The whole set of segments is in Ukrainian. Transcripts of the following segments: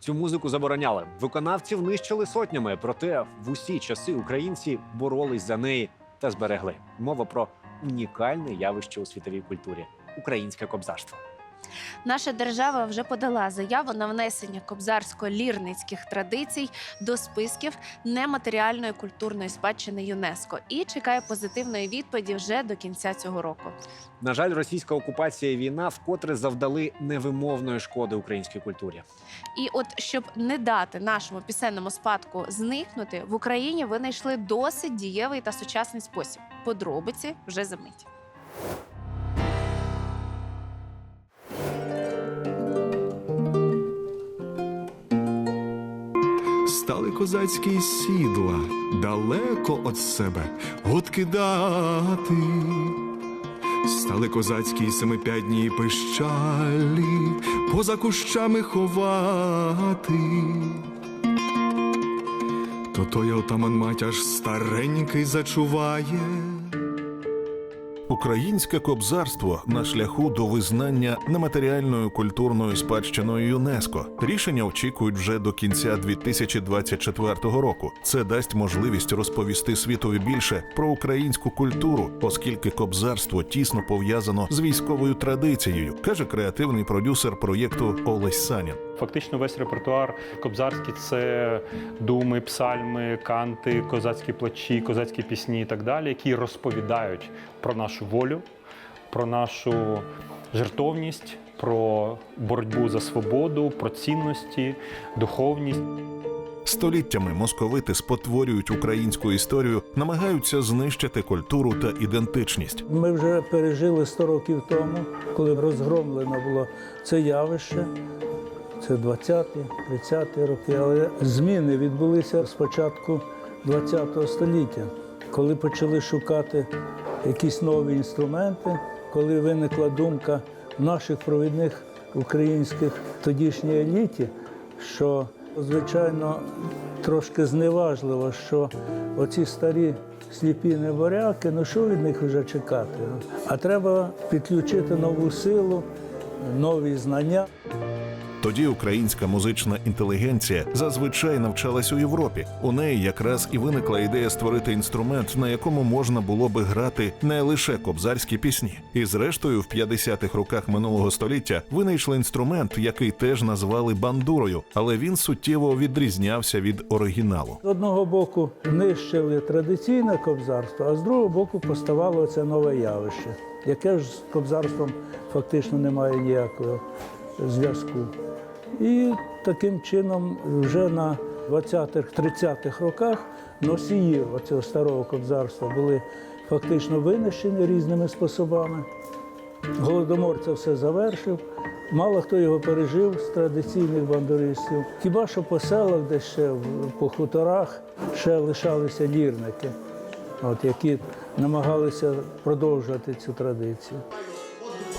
Цю музику забороняли. Виконавців нищили сотнями, проте в усі часи українці боролись за неї та зберегли. Мова про унікальне явище у світовій культурі українське кобзарство. Наша держава вже подала заяву на внесення кобзарсько-лірницьких традицій до списків нематеріальної культурної спадщини ЮНЕСКО і чекає позитивної відповіді вже до кінця цього року. На жаль, російська окупація і війна вкотре завдали невимовної шкоди українській культурі. І от щоб не дати нашому пісенному спадку зникнути, в Україні винайшли досить дієвий та сучасний спосіб. Подробиці вже за мить. Козацькі сідла далеко від себе откидати. Стали козацькі семип'ядні пищалі поза кущами ховати. То той отаман мать аж старенький зачуває. Українське кобзарство на шляху до визнання нематеріальною культурною спадщиною ЮНЕСКО. Рішення очікують вже до кінця 2024 року. Це дасть можливість розповісти світові більше про українську культуру, оскільки кобзарство тісно пов'язано з військовою традицією, каже креативний продюсер проєкту Олесь Санін. Фактично весь репертуар кобзарський це думи, псальми, канти, козацькі плачі, козацькі пісні і так далі, які розповідають про нашу волю, про нашу жертовність, про боротьбу за свободу, про цінності, духовність. Століттями московити спотворюють українську історію, намагаються знищити культуру та ідентичність. Ми вже пережили 100 років тому, коли розгромлено було це явище. Це 20-ті, 30-ті роки. Але зміни відбулися з початку 20-го століття, коли почали шукати якісь нові інструменти, коли виникла думка наших провідних українських тодішній еліті, що звичайно трошки зневажливо, що оці старі сліпі неборяки, ну що від них вже чекати? А треба підключити нову силу, нові знання. Тоді українська музична інтелігенція зазвичай навчалась у Європі. У неї якраз і виникла ідея створити інструмент, на якому можна було би грати не лише кобзарські пісні. І зрештою, в 50-х роках минулого століття винайшли інструмент, який теж назвали бандурою, але він суттєво відрізнявся від оригіналу. З одного боку нищили традиційне кобзарство, а з другого боку поставало це нове явище, яке ж з кобзарством фактично не має ніякого зв'язку. І таким чином вже на 20-30-х роках носії оцього старого кобзарства були фактично винищені різними способами. Голодомор це все завершив. Мало хто його пережив з традиційних бандуристів. Хіба що по селах, де ще по хуторах ще лишалися лірники, от, які намагалися продовжувати цю традицію.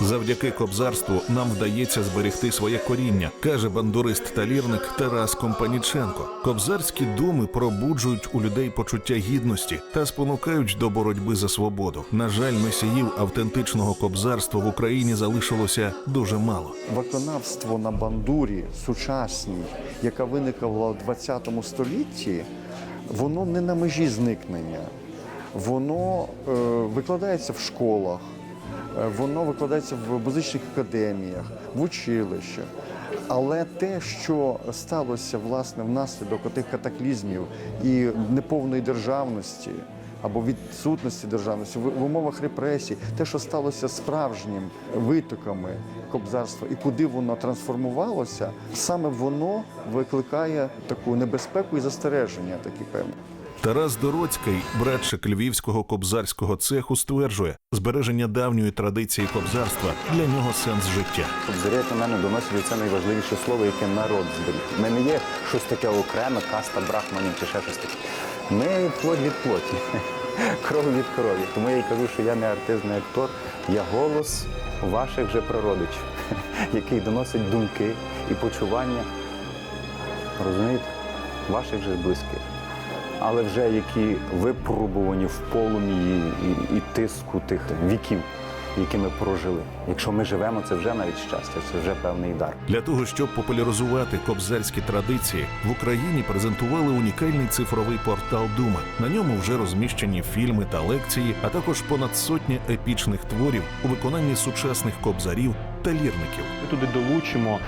Завдяки кобзарству нам вдається зберегти своє коріння, каже бандурист та лірник Тарас Компаніченко. Кобзарські думи пробуджують у людей почуття гідності та спонукають до боротьби за свободу. На жаль, носіїв автентичного кобзарства в Україні залишилося дуже мало. Виконавство на бандурі сучасній, яка виникла в 20 столітті, воно не на межі зникнення. Воно е, викладається в школах, воно викладається в музичних академіях, в училищах. Але те, що сталося власне внаслідок тих катаклізмів і неповної державності або відсутності державності в, в умовах репресій, те, що сталося справжнім витоками кобзарства і куди воно трансформувалося, саме воно викликає таку небезпеку і застереження, такі певні. Тарас Дороцький, братчик львівського кобзарського цеху, стверджує, збереження давньої традиції кобзарства для нього сенс життя. Зберігати на мене доносить це найважливіше слово, яке народ зберіг. Ми не є щось таке окреме, каста брахманів чи ще щось таке. Ми плоть від плоті, кров від крові. Тому я й кажу, що я не артист, не актор, я голос ваших же прародичів, який доносить думки і почування, розумієте, ваших же близьких. Але вже які випробувані в полум'ї і, і тиску тих віків. які ми прожили. Якщо ми живемо, це вже навіть щастя, це вже певний дар. Для того щоб популяризувати кобзарські традиції, в Україні презентували унікальний цифровий портал Дума. На ньому вже розміщені фільми та лекції, а також понад сотня епічних творів у виконанні сучасних кобзарів та лірників. Ми туди долучимо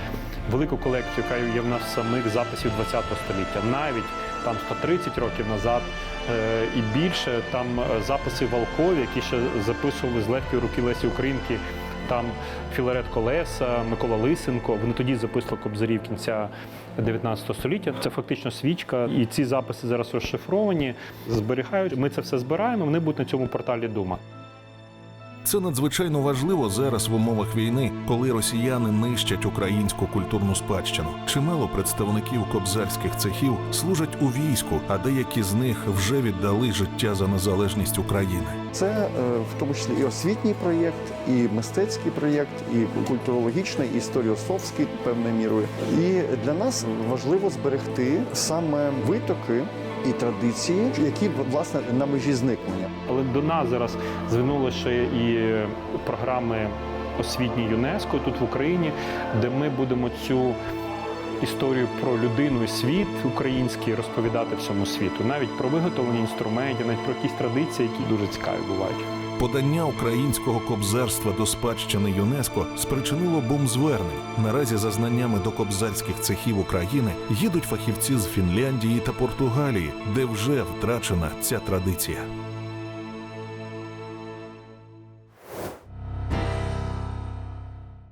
велику колекцію, яка є в нас самих записів ХХ століття, навіть там 130 років назад е, і більше там е, записи Валкові, які ще записували з легкої руки Лесі Українки. Там Філарет Колеса, Микола Лисенко. Вони тоді записували кобзарів кінця 19 століття. Це фактично свічка, і ці записи зараз розшифровані, зберігають. Ми це все збираємо. Вони будуть на цьому порталі Дума. Це надзвичайно важливо зараз в умовах війни, коли росіяни нищать українську культурну спадщину. Чимало представників кобзарських цехів служать у війську, а деякі з них вже віддали життя за незалежність України. Це е, в тому числі і освітній проєкт, і мистецький проєкт, і культурологічний, і історіософський певною мірою. І для нас важливо зберегти саме витоки і традиції, які власне на межі зникнення. Але до нас зараз звернули ще і програми освітні ЮНЕСКО тут в Україні, де ми будемо цю історію про людину і світ український розповідати всьому світу, навіть про виготовлення інструментів, навіть про якісь традиції, які дуже цікаві бувають. Подання українського кобзарства до спадщини ЮНЕСКо спричинило бум звернень. Наразі за знаннями до кобзарських цехів України їдуть фахівці з Фінляндії та Португалії, де вже втрачена ця традиція.